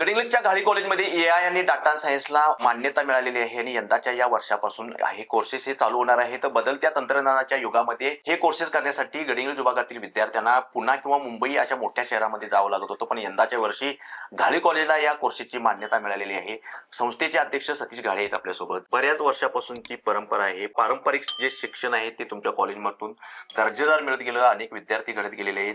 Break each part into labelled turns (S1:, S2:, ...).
S1: गडिंग्लजच्या घाळी कॉलेजमध्ये ए आय आणि डाटा सायन्सला मान्यता मिळालेली आहे आणि यंदाच्या या वर्षापासून हे कोर्सेस हे चालू होणार आहे तर बदलत्या तंत्रज्ञानाच्या युगामध्ये हे कोर्सेस करण्यासाठी गडिंगज विभागातील विद्यार्थ्यांना पुन्हा किंवा मुंबई अशा मोठ्या शहरामध्ये जावं लागत होतं. पण यंदाच्या वर्षी घाळी कॉलेजला या कोर्सेसची मान्यता मिळालेली आहे. संस्थेचे अध्यक्ष सतीश घाळे आहेत आपल्यासोबत. बऱ्याच वर्षापासूनची परंपरा आहे. पारंपरिक जे शिक्षण आहे ते तुमच्या कॉलेजमधून दर्जेदार मिळत गेलं. अनेक विद्यार्थी घडत गेलेले आहेत.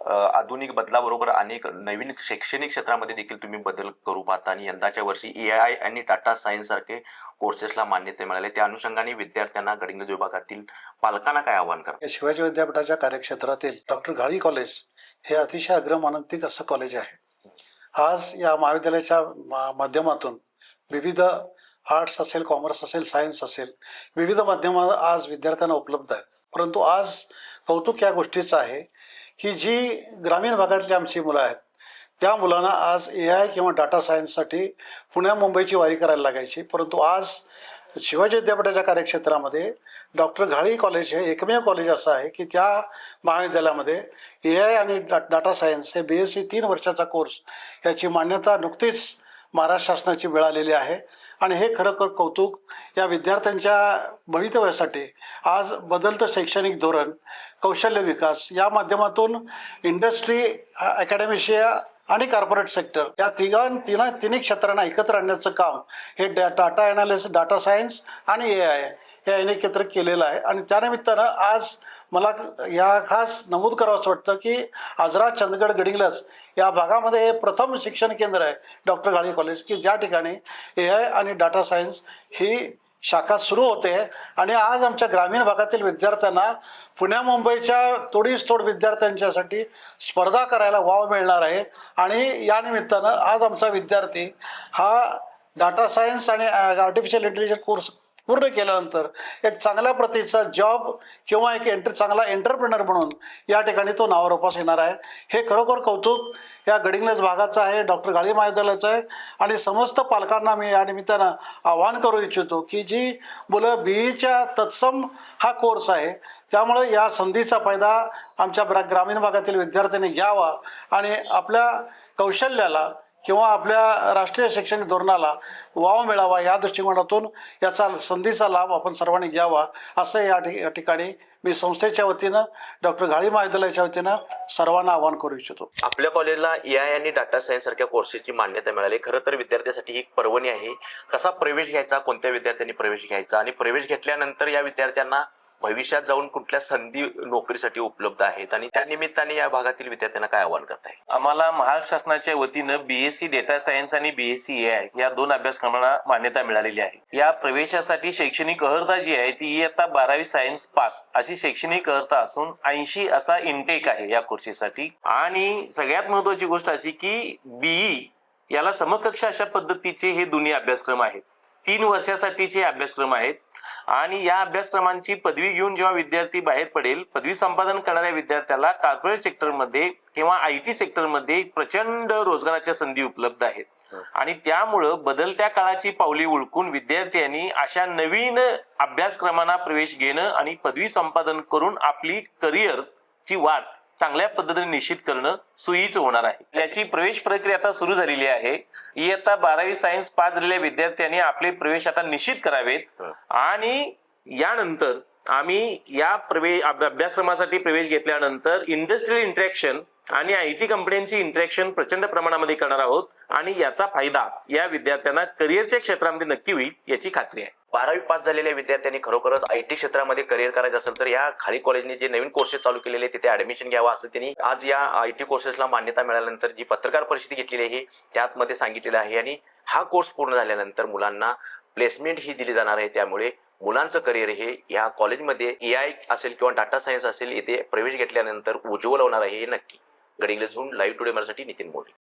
S1: आधुनिक बदलाबरोबर अनेक नवीन शैक्षणिक क्षेत्रामध्ये देखील तुम्ही बदल करू पाहता आणि यंदाच्या वर्षी ए आय आणि टाटा सायन्स सारखे कोर्सेसला मान्यता मिळाली. त्या अनुषंगाने विद्यार्थ्यांना गडिंग्लज विभागातील पालकांना काय आवाहन करतात
S2: शिवाजी विद्यापीठाच्या कार्यक्षेत्रातील डॉक्टर घाळी कॉलेज हे अतिशय अग्रमानांतिक असं कॉलेज आहे. आज या महाविद्यालयाच्या माध्यमातून विविध आर्ट्स असेल कॉमर्स असेल सायन्स असेल विविध माध्यमं आज विद्यार्थ्यांना उपलब्ध आहेत. परंतु आज कौतुक या गोष्टीचं आहे की जी ग्रामीण भागातली आमची मुलं आहेत त्या मुलांना आज ए आय किंवा डाटा सायन्ससाठी पुण्या मुंबईची वारी करायला लागायची. परंतु आज शिवाजी विद्यापीठाच्या कार्यक्षेत्रामध्ये डॉक्टर घाळी कॉलेज हे एकमेव कॉलेज असं आहे की त्या महाविद्यालयामध्ये ए आय आणि डा डाटा सायन्स हे बी एस सी तीन वर्षाचा कोर्स याची मान्यता नुकतीच महाराष्ट्र शासनाची वेळ आलेली आहे. आणि हे खरोखर कौतुक या विद्यार्थ्यांच्या भवितव्यासाठी आज बदलतं शैक्षणिक धोरण कौशल्य विकास या माध्यमातून इंडस्ट्री अकॅडमिशिया आणि कॉर्पोरेट सेक्टर या तिघां तिना तिन्ही क्षेत्रांना एकत्र आणण्याचं काम हे डा डाटा ॲनालिस डाटा सायन्स आणि ए आय हे याने एकत्र केलेलं आहे. आणि त्यानिमित्तानं आज मला या खास नमूद करावं असं वाटतं की आजरा चंदगड गडिंगलस या भागामध्ये हे प्रथम शिक्षण केंद्र आहे डॉक्टर घाळी कॉलेज की ज्या ठिकाणी ए आय आणि डाटा सायन्स ही शाखा सुरू होते. आणि आज आमच्या ग्रामीण भागातील विद्यार्थ्यांना पुण्या मुंबईच्या तोडीस तोड विद्यार्थ्यांच्यासाठी स्पर्धा करायला वाव मिळणार आहे. आणि या निमित्तानं आज आमचा विद्यार्थी हा डाटा सायन्स आणि आर्टिफिशियल इंटेलिजन्स कोर्स पूर्ण केल्यानंतर एक चांगल्या प्रतीचा जॉब किंवा एक एंटर चांगला एंटरप्रेनर म्हणून या ठिकाणी तो नावारोपास येणार आहे. हे खरोखर कौतुक या गडिंग्लज भागाचं आहे डॉक्टर गाळी महाविद्यालयाचं आहे आणि समस्त पालकांना मी या निमित्तानं आवाहन करू इच्छितो की जी मुलं बी ईच्या तत्सम हा कोर्स आहे त्यामुळे या संधीचा फायदा आमच्या ग्रामीण भागातील विद्यार्थ्यांनी घ्यावा आणि आपल्या कौशल्याला किंवा आपल्या राष्ट्रीय शैक्षणिक धोरणाला वाव मिळावा या दृष्टिकोनातून याचा संधीचा लाभ आपण सर्वांनी घ्यावा असं या या ठिकाणी मी संस्थेच्या वतीनं डॉक्टर घाळी महाविद्यालयाच्या वतीनं सर्वांना आवाहन करू इच्छितो.
S1: आपल्या कॉलेजला ए आय आणि डाटा सायन्स सारख्या कोर्सेसची मान्यता मिळाली. खरं तर विद्यार्थ्यासाठी ही एक पर्वणी आहे. कसा प्रवेश घ्यायचा कोणत्या विद्यार्थ्यांनी प्रवेश घ्यायचा आणि प्रवेश घेतल्यानंतर या विद्यार्थ्यांना भविष्यात जाऊन कुठल्या संधी नोकरीसाठी उपलब्ध आहेत आणि त्या निमित्ताने या भागातील विद्यार्थ्यांना काय आव्हान येईल?
S3: आम्हाला महाराष्ट्र शासनाच्या वतीनं बीएससी डेटा सायन्स आणि बीएससी ए आय या दोन अभ्यासक्रमांना मान्यता मिळालेली आहे. या प्रवेशासाठी शैक्षणिक अर्हता जी आहे ती इयत्ता बारावी सायन्स पास अशी शैक्षणिक अर्हता असून ऐंशी असा इनटेक आहे या कोर्सेससाठी आणि सगळ्यात महत्वाची गोष्ट अशी की बीई याला समकक्ष अशा पद्धतीचे हे दोन्ही अभ्यासक्रम आहेत. तीन वर्षासाठीचे अभ्यासक्रम आहेत आणि या अभ्यासक्रमांची पदवी घेऊन जेव्हा विद्यार्थी बाहेर पडेल पदवी संपादन करणाऱ्या विद्यार्थ्याला कॉर्पोरेट सेक्टरमध्ये किंवा आय टी सेक्टरमध्ये प्रचंड रोजगाराच्या संधी उपलब्ध आहेत. आणि त्यामुळं बदलत्या काळाची पावली ओळखून विद्यार्थ्यांनी अशा नवीन अभ्यासक्रमांना प्रवेश घेणं आणि पदवी संपादन करून आपली करिअरची वाट चांगल्या पद्धतीने निश्चित करणं सोयीचं होणार आहे. याची प्रवेश प्रक्रिया आता सुरू झालेली आहे. इयत्ता बारावी सायन्स पास झालेल्या विद्यार्थ्यांनी आपले प्रवेश आता निश्चित करावेत. आणि यानंतर आम्ही या प्रवेश अभ- अभ्यासक्रमासाठी प्रवेश घेतल्यानंतर इंडस्ट्रियल इंटरॅक्शन आणि आय टी कंपन्यांची इंटरॅक्शन प्रचंड प्रमाणामध्ये करणार आहोत. आणि याचा फायदा या विद्यार्थ्यांना करिअरच्या क्षेत्रामध्ये नक्की होईल याची खात्री आहे.
S1: बारावी पास झालेल्या विद्यार्थ्यांनी खरोखरच आय टी क्षेत्रामध्ये करिअर करायचं असेल तर या खाली कॉलेजने जे नवीन कोर्सेस चालू केलेले तिथे ऍडमिशन घ्यावं असं त्यांनी आज या आय टी कोर्सेसला मान्यता मिळाल्यानंतर जी पत्रकार परिषद घेतलेली आहे त्यातमध्ये सांगितलेलं आहे. आणि हा कोर्स पूर्ण झाल्यानंतर मुलांना प्लेसमेंट ही दिली जाणार आहे. त्यामुळे मुलांचं करिअर हे या कॉलेजमध्ये ए आय असेल किंवा डाटा सायन्स असेल येथे प्रवेश घेतल्यानंतर उज्ज्वल होणार आहे हे नक्की. गडिंग्लजहून लाईव्ह टुडे मराठी नितीन मोरे.